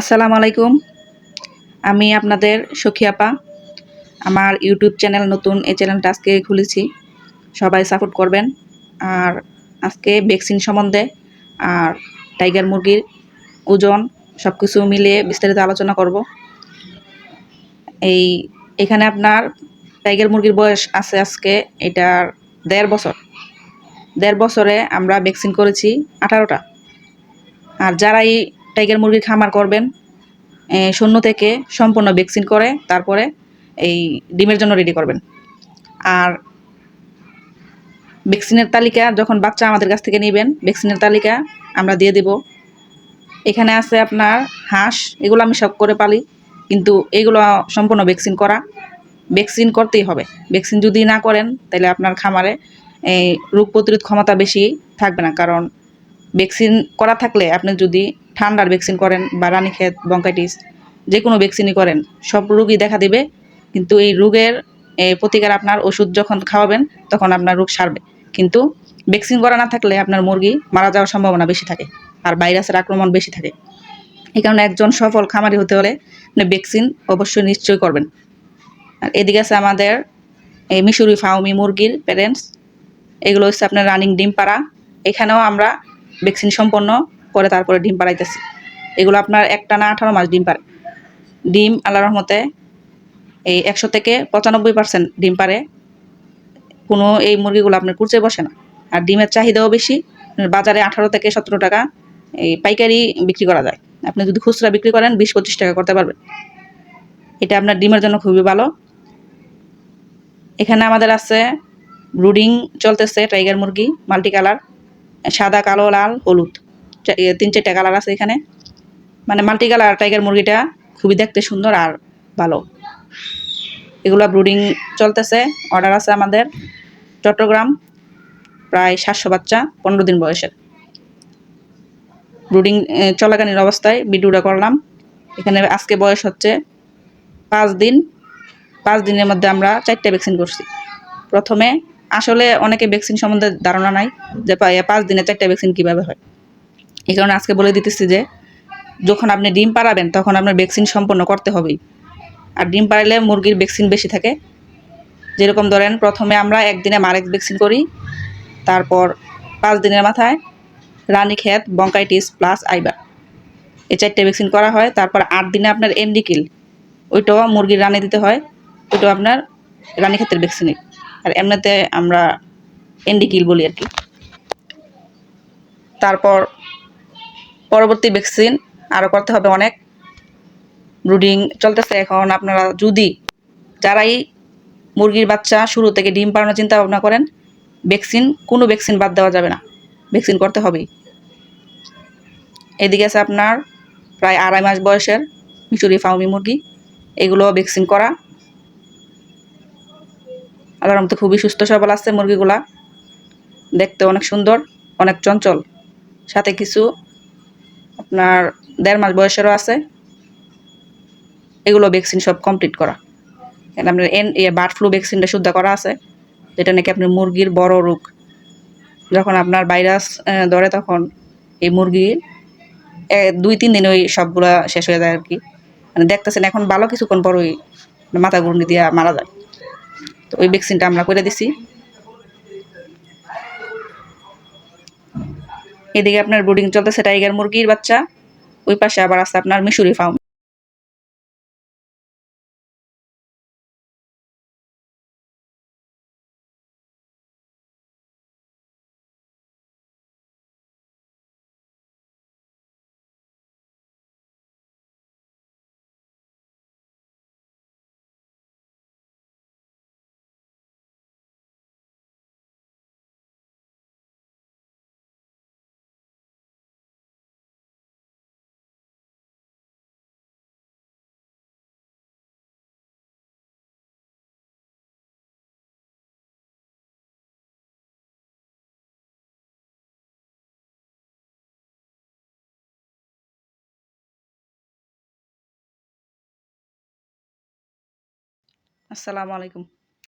আসসালামু আলাইকুম। আমি আপনাদের সখী আপা। আমার ইউটিউব চ্যানেল নতুন, এই চ্যানেলটা আজকে খুলেছি। সবাই সাপোর্ট করবেন। আর আজকে ভ্যাকসিন সম্বন্ধে আর টাইগার মুরগির ওজন সব কিছু মিলিয়ে বিস্তারিত আলোচনা করব। এই, এখানে আপনার টাইগার মুরগির বয়স আছে আজকে, এটার দেড় বছর। দেড় বছরে আমরা ভ্যাকসিন করেছি আঠারোটা। আর যারা এই টাইগার মুরগির খামার করবেন শূন্য থেকে সম্পূর্ণ ভ্যাকসিন করে তারপরে এই ডিমের জন্য রেডি করবেন। আর ভ্যাকসিনের তালিকা যখন বাচ্চা আমাদের কাছ থেকে নেবেন, ভ্যাকসিনের তালিকা আমরা দিয়ে দেব। এখানে আছে আপনার হাঁস, এগুলো আমি সব করে পালি, কিন্তু এগুলো সম্পূর্ণ ভ্যাকসিন করা। ভ্যাকসিন করতেই হবে। ভ্যাকসিন যদি না করেন, তাহলে আপনার খামারে এই রোগ প্রতিরোধ ক্ষমতা বেশি থাকবে না। কারণ ভ্যাকসিন করা থাকলে আপনি যদি ঠান্ডার ভ্যাকসিন করেন বা রানীক্ষেত বঙ্কাইটিস যে কোনো ভ্যাকসিনই করেন, সব রোগই দেখা দেবে। কিন্তু এই রোগের প্রতিকার আপনার ওষুধ যখন খাওয়াবেন, তখন আপনার রোগ সারবে। কিন্তু ভ্যাকসিন করা না থাকলে আপনার মুরগি মারা যাওয়ার সম্ভাবনা বেশি থাকে আর ভাইরাসের আক্রমণ বেশি থাকে। এই কারণে একজন সফল খামারি হতে হলে আপনি ভ্যাকসিন অবশ্যই নিশ্চয়ই করবেন। আর এদিকে আছে আমাদের এই মিশরি ফাউমি মুরগির প্যারেন্টস এগুলো হচ্ছে আপনার রানিং ডিম পাড়া। এখানেও আমরা ভ্যাকসিন সম্পন্ন করে তারপরে ডিম পাড়াইতেছি। এগুলো আপনার একটা না আঠারো মাস ডিম পারে ডিম আল্লাহ রহমতে এই একশো থেকে পঁচানব্বই পার্সেন্ট ডিম পারে কোনো এই মুরগিগুলো আপনার কুচে বসে না। আর ডিমের চাহিদাও বেশি। বাজারে আঠারো থেকে সতেরো টাকা এই পাইকারি বিক্রি করা যায়। আপনি যদি খুচরা বিক্রি করেন, বিশ পঁচিশ টাকা করতে পারবেন। এটা আপনার ডিমের জন্য খুবই ভালো। এখানে আমাদের আছে ব্রুডিং চলতেছে, টাইগার মুরগি, মাল্টি কালার, সাদা, কালো, লাল, হলুদ। তিন চারটা কালার আছে এখানে। মানে মাল্টি কালার টাইগার মুরগিটা খুবই দেখতে সুন্দর আর ভালো। এগুলো ব্রুডিং চলতেছে অর্ডার আছে আমাদের চট্টগ্রাম, প্রায় সাতশো বাচ্চা, পনেরো দিন বয়সের। ব্রুডিং চলাকালীন অবস্থায় ভিডিওটা করলাম। এখানে আজকে বয়স হচ্ছে পাঁচ দিন। পাঁচ দিনের মধ্যে আমরা চারটে ভ্যাকসিন করছি। প্রথমে আসলে অনেকে ভ্যাকসিন সম্বন্ধে ধারণা নাই যে পাঁচ দিনে চারটে ভ্যাকসিন কীভাবে হয়। এই কারণে আজকে বলে দিতেছি যে, যখন আপনি ডিম পাড়াবেন, তখন আপনার ভ্যাকসিন সম্পন্ন করতে হবেই। আর ডিম পাড়ালে মুরগির ভ্যাকসিন বেশি থাকে। যেরকম ধরেন, প্রথমে আমরা একদিনে মারেক ভ্যাকসিন করি, তারপর পাঁচ দিনের মাথায় রানীক্ষেত বঙ্কাইটিস প্লাস আইবার এই চারটে ভ্যাকসিন করা হয়, তারপর আট দিনে আপনার এন্ডিকিল ওইটাও মুরগির রানে দিতে হয়, ওইটাও আপনার রানীক্ষেতের ভ্যাকসিনই আর এমনিতে আমরা এন্ডিকিল বলি আর কি। তারপর পরবর্তী ভ্যাকসিন আরও করতে হবে অনেক। ব্রুডিং চলতেছে এখন। আপনারা যদি যারাই মুরগির বাচ্চা শুরু থেকে ডিম পাড়ানোর চিন্তা ভাবনা করেন ভ্যাকসিন কোনো ভ্যাকসিন বাদ দেওয়া যাবে না। ভ্যাকসিন করতে হবেই। এদিকে আছে আপনার প্রায় আড়াই মাস বয়সের মিচুরি ফাউমি মুরগি। এগুলো ভ্যাকসিন করা। আল্লাহর মতো খুবই সুস্থ সবল আছে মুরগিগুলা। দেখতে অনেক সুন্দর, অনেক চঞ্চল। সাথে কিছু আপনার দেড় মাস বয়সেরও আছে। এগুলো ভ্যাকসিন সব কমপ্লিট করা। আপনার এন বার্ড ফ্লু ভ্যাকসিনটা শুদ্ধ করা আছে। যেটা নাকি আপনার মুরগির বড় রোগ। যখন আপনার ভাইরাস ধরে তখন এই মুরগির দুই, তিন দিন ওই সবগুলা শেষ হয়ে যায় আর কি মানে দেখতেছেন এখন ভালো কিছুক্ষণ পর ওই মাথা গুঁড়ি দিয়ে মারা যায়। তো ওই ভ্যাকসিনটা আমরা করে দিছি। এদিকে আপনার ব্রুডিং চলতেছে টাইগার মুরগির বাচ্চা। ওই পাশে আবার আছে আপনার মিশুরি ফার্ম আসসালামু আলাইকুম।